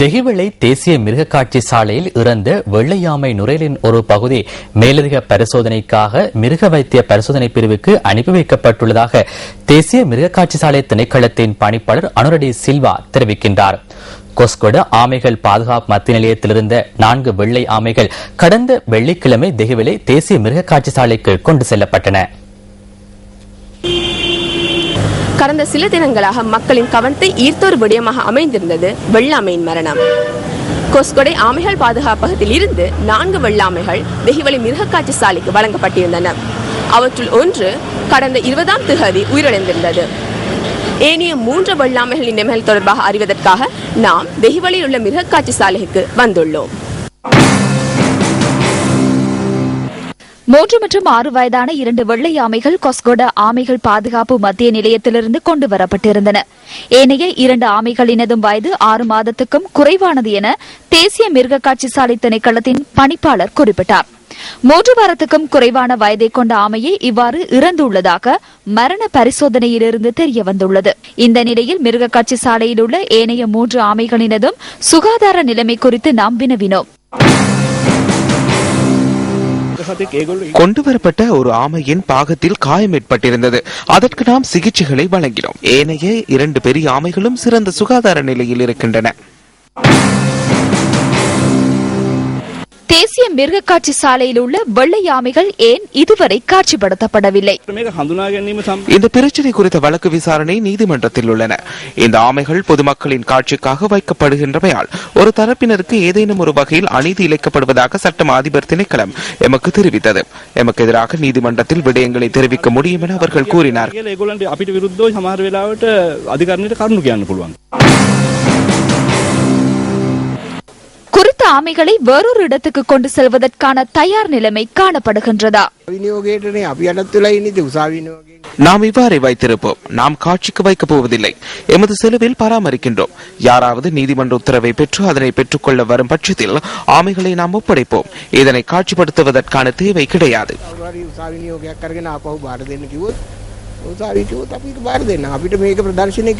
தெஹிவளை தேசிய மிருகக்காட்சி சாலையில் இறந்த வெள்ளையாமை நுரையலின் ஒரு பகுதி மேலதிக பரிசோதனைக்காக மிருக வைத்திய பரிசோதனை பிரிவுக்கு அனுப்பி வைக்கப்பட்டுள்ளதாக தேசிய மிருகக்காட்சி சாலை திணைக்களத்தின் பணிப்பாளர் அனுரடி சில்வா தெரிவிக்கின்றார். கொஸ்கொட ஆமைகள் பாதுகாப்பு மத்திய நிலையத்திலிருந்த நான்கு வெள்ளை ஆமைகள் கடந்த வெள்ளிக்கிழமை தெஹிவளை தேசிய மிருகக்காட்சி சாலைக்கு கொண்டு செல்லப்பட்டன. கடந்த சில தினங்களாக மக்களின் கவனத்தை ஈர்த்த ஒரு விடயமாக அமைந்திருந்தது வெள்ளாமையின் மரணம். கொஸ்கொடை ஆமைகள் பாதுகாப்பகத்தில் இருந்து நான்கு வெள்ளாமைகள் வெகிவளி மிருகக்காட்சி சாலைக்கு வழங்கப்பட்டிருந்தன. அவற்றுள் ஒன்று கடந்த இருபதாம் திகதி உயிரிழந்திருந்தது. ஏனைய மூன்று வெள்ளாமைகளின் நிலைமைகள் தொடர்பாக அறிவதற்காக நாம் வெகிவளியில் உள்ள மிருகக்காட்சி சாலைக்கு வந்துள்ளோம். மூன்று மற்றும் ஆறு வயதான இரண்டு வெள்ளை ஆமைகள் கொஸ்கொட ஆமைகள் பாதுகாப்பு மத்திய நிலையத்திலிருந்து கொண்டு வரப்பட்டிருந்தன. ஏனைய இரண்டு ஆமைகளினதும் வயது ஆறு மாதத்துக்கும் குறைவானது என தேசிய மிருகக்காட்சி சாலை திணைக்களத்தின் பணிப்பாளர் குறிப்பிட்டார். மூன்று வாரத்துக்கும் குறைவான வயதை கொண்ட ஆமையே இவ்வாறு இறந்துள்ளதாக மரண பரிசோதனையிலிருந்து தெரிய வந்துள்ளது இந்த நிலையில் மிருகக்காட்சி சாலையில் உள்ள ஏனைய மூன்று ஆமைகளினதும் சுகாதார நிலைமை குறித்து நாம் வினவினோம். கொண்டு வரப்பட்ட ஒரு ஆமையின் பாகத்தில் காயம் ஏற்பட்டிருந்தது. அதற்கு நாம் சிகிச்சைகளை வழங்கினோம். ஏனைய இரண்டு பெரிய ஆமைகளும் சிறந்த சுகாதார நிலையில் இருக்கின்றன. தேசிய மிருக காட்சி சாலையில் உள்ள வெள்ளை யாமைகள் ஏன் இதுவரை காட்சிப்படுத்தப்படவில்லை இந்த பிரச்சனை குறித்த வழக்கு விசாரணை நீதிமன்றத்தில் உள்ளன இந்த ஆமைகள் பொதுமக்களின் காட்சிக்காக வைக்கப்படுகின்றமையால் ஒரு தரப்பினருக்கு ஏதேனும் ஒரு வகையில் அநீதி இழைக்கப்படுவதாக சட்டம் அதிபர் திணைக்களம் எமக்கு தெரிவித்தது எமக்கு எதிராக நீதிமன்றத்தில் விடயங்களை தெரிவிக்க முடியும் என அவர்கள் கூறினார் ஆமைகளை வேறொரு இடத்துக்கு கொண்டு செல்வதற்கான தயார் நிலைமை காணப்படுகின்றதா විනියෝගයටනේ අපි අටත් වෙලා ඉන්නේ උසාවිනියෝගයෙන් நாம் இவ்வாறே வைத்திருப்போம் நாம் காட்சிக்கு வைக்கப் போவதில்லை எமது செலவில் பராமரிக்கின்றோம் யாராவது நீதிமன்ற உத்தரவை பெற்று அதனை பெற்றுக்கொள்ள வரும் பட்சத்தில் ஆமைகளை நாம் ஒப்படைப்போம் இதனை காட்சிப்படுத்துவதற்கான தேவை கிடையாது කවුරු හරි උසාවිනියෝගයක් කරගෙන ආපහු බාර දෙන්න කිව්වොත් උසාවි කිව්වොත් අපි ඒක බාර දෙන්න. අපිට මේක ප්‍රදර්ශනය